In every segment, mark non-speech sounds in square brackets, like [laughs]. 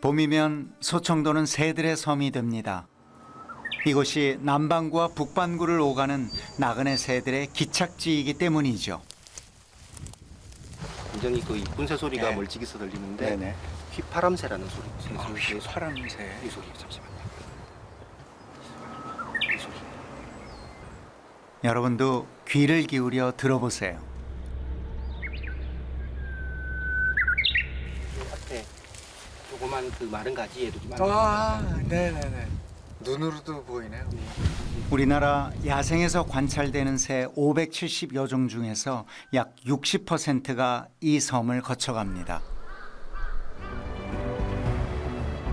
봄이면 소청도는 새들의 섬이 됩니다. 이곳이 남반구와 북반구를 오가는 나그네 새들의 기착지이기 때문이죠. 굉장히 그 이쁜 새 소리가 네. 멀찍이 서 들리는데 네네. 휘파람새라는 소리. 새 아, 소리. 휘파람새. 이 소리 잠시만요. 이 소리. 여러분도 귀를 기울여 들어보세요. 이 앞에 조그만 그 마른 가지에도 좀 아, 네네네. 눈으로도 보이네요. 네. 우리나라 야생에서 관찰되는 새 570여 종 중에서 약 60%가 이 섬을 거쳐갑니다.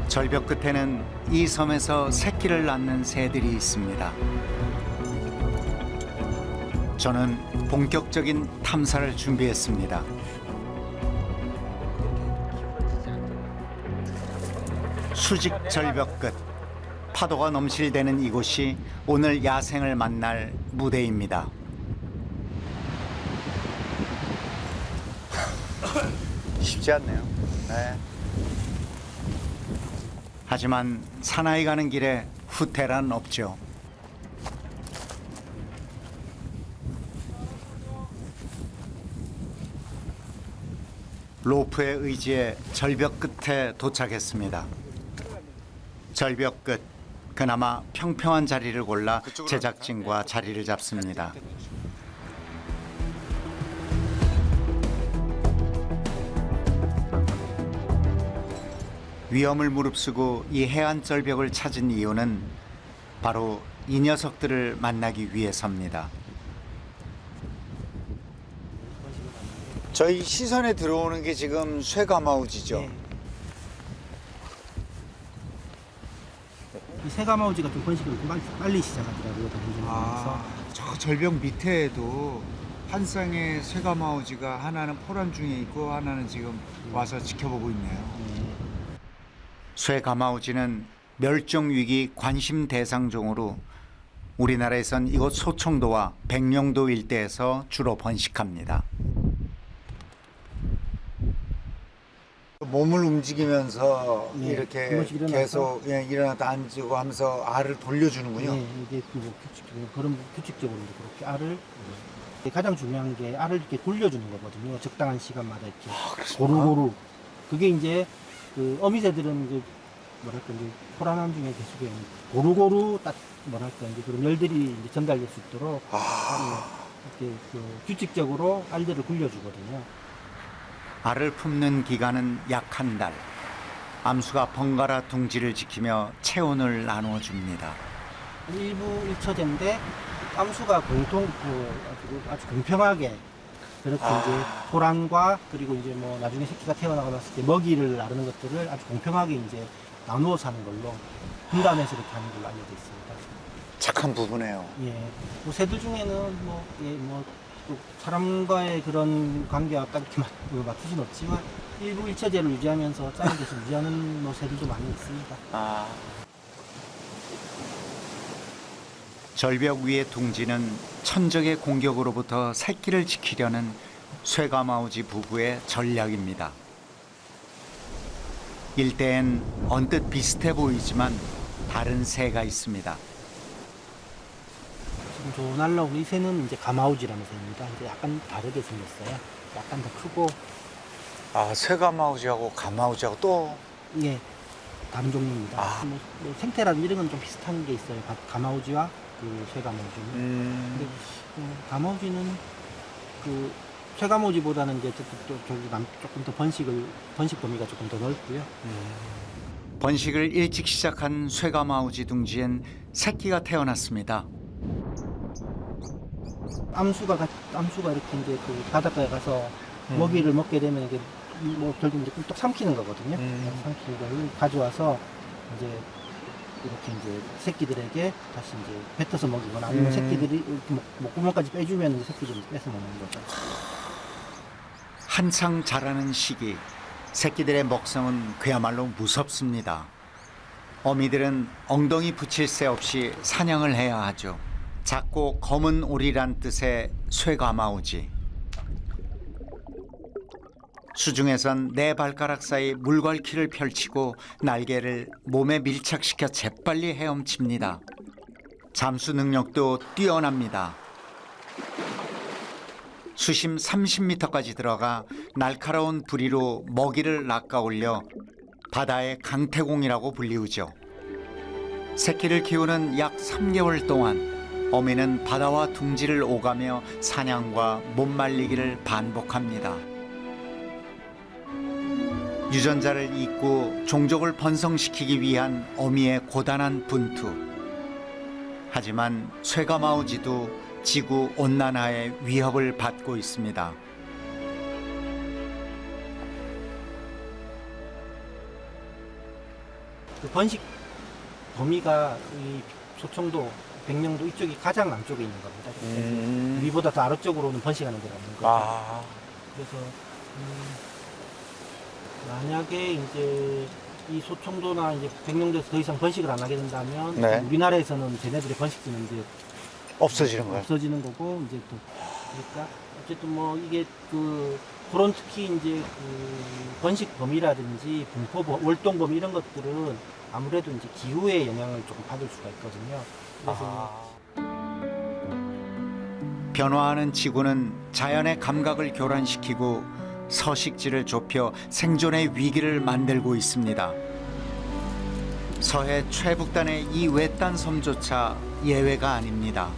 절벽 끝에는 이 섬에서 새끼를 낳는 새들이 있습니다. 저는 본격적인 탐사를 준비했습니다. 수직 절벽 끝 파도가 넘실대는 이곳이 오늘 야생을 만날 무대입니다. [laughs] 쉽지 않네요. 네. 하지만 사나이 가는 길에 후퇴란 없죠. 로프의 의지에 절벽 끝에 도착했습니다. 절벽 끝 그나마 평평한 자리를 골라 제작진과 자리를 잡습니다. 위험을 무릅쓰고 이 해안 절벽을 찾은 이유는 바로 이 녀석들을 만나기 위해서입니다. 저희 시선에 들어오는 게 지금 쇠가마우지죠. 네. 이 세가마우지가 좀 번식을 좀 빨리, 빨리 시작하더라고요. 아, 저 절벽 밑에에도 한 쌍의 쇠가마우지가 하나는 포란 중에 있고 하나는 지금 와서 지켜보고 있네요. 네. 쇠가마우지는 멸종 위기 관심 대상종으로 우리나라에선 이곳 소청도와 백령도 일대에서 주로 번식합니다. 몸을 움직이면서 네, 이렇게 한 번씩 일어나서. 계속 예, 일어났다 앉고 하면서 알을 돌려주는군요. 네, 이게 뭐 규칙적으로 그런 규칙적으로 이제 그렇게 알을 네, 가장 중요한 게 알을 이렇게 돌려주는 거거든요. 적당한 시간마다 이렇게 아, 고루고루. 그게 이제 그 어미새들은 이제 뭐랄까 이제 포란함 중에 계속 고루고루 딱 뭐랄까 이제 그런 열들이 이제 전달될 수 있도록 아, 이렇게 그 규칙적으로 알들을 굴려주거든요. 알을 품는 기간은 약 한 달. 암수가 번갈아 둥지를 지키며 체온을 나누어 줍니다. 일부 일처제인데 암수가 공통 그 아주, 아주 공평하게 그렇게 아. 이제 호랑과 그리고 이제 뭐 나중에 새끼가 태어나고 을때 먹이를 나르는 것들을 아주 공평하게 이제 나누어 사는 걸로 분담해서 이렇게 하는 걸로 알려져 있습니다. 착한 부부네요. 예, 뭐 새들 중에는 뭐, 예, 뭐, 또 사람과의 그런 관계와 딱 이렇게 맞, 뭐 맞출 수는 없지만 일부 일처제를 유지하면서 짝을 계속 유지하는 뭐 새들도 많이 있습니다. 아. 절벽 위의 둥지는 천적의 공격으로부터 새끼를 지키려는 쇠가마우지 부부의 전략입니다. 일대엔 언뜻 비슷해 보이지만 다른 새가 있습니다. 저 날라오는 이 새는 이제 가마우지라는 새입니다. 이제 약간 다르게 생겼어요. 약간 더 크고, 아, 쇠가마우지하고 가마우지하고 또 예, 다른 종류입니다. 아. 뭐, 뭐 생태라든 이런 건 좀 비슷한 게 있어요. 가, 가마우지와 그 쇠가마우지는. 근데 음, 음, 가마우지는 그 쇠가마우지보다는 이제 또, 또 저기 남, 조금 더 번식을 번식 범위가 조금 더 넓고요. 번식을 일찍 시작한 쇠가마우지 둥지엔 새끼가 태어났습니다. 암수가 가- 암수가 이렇게 이제 그 바닷가에 가서 음. 먹이를 먹게 되면 이게 뭐 결국 이제 꿀떡 삼키는 거거든요. 음. 삼키는 거를 가져와서 이제 이렇게 이제 새끼들에게 다시 이제 뱉어서 먹이거나 아니면 음. 새끼들이 목- 목구멍까지 빼주면 이제 새끼들이 뺏어 먹는 거죠. 한창 자라는 시기 새끼들의 먹성은 그야말로 무섭습니다. 어미들은 엉덩이 붙일 새 없이 사냥을 해야 하죠. 작고 검은 오리란 뜻의 쇠가마우지. 수중에선 네 발가락 사이 물갈퀴를 펼치고 날개를 몸에 밀착시켜 재빨리 헤엄칩니다. 잠수 능력도 뛰어납니다. 수심 30m까지 들어가 날카로운 부리로 먹이를 낚아올려 바다의 강태공이라고 불리우죠. 새끼를 키우는 약 3개월 동안 어미는 바다와 둥지를 오가며 사냥과 못 말리기를 반복합니다. 유전자를 잇고 종족을 번성시키기 위한 어미의 고단한 분투. 하지만 쇠가마우지도 지구 온난화의 위협을 받고 있습니다. 그 번식 범위가 이 소청도, 백령도 이쪽이 가장 남쪽에 있는 겁니다. 음. 위보다 더 아래쪽으로는 번식하는 데가 없는 거죠. 아. 그래서 음, 만약에 이제 이 소청도나 이제 백령도에서 더 이상 번식을 안 하게 된다면 네. 우리나라에서는 쟤네들의 번식지는 이제 없어지는 거예요. 없어지는 거고 이제 또 그러니까 어쨌든 뭐 이게 그 그런 특히 이제 그 번식 범위라든지 분포 범, 월동 범위 이런 것들은 아무래도 이제 기후의 영향을 조금 받을 수가 있거든요. 그래서 아. 변화하는 지구는 자연의 감각을 교란시키고 서식지를 좁혀 생존의 위기를 만들고 있습니다. 서해 최북단의 이 외딴 섬조차 예외가 아닙니다.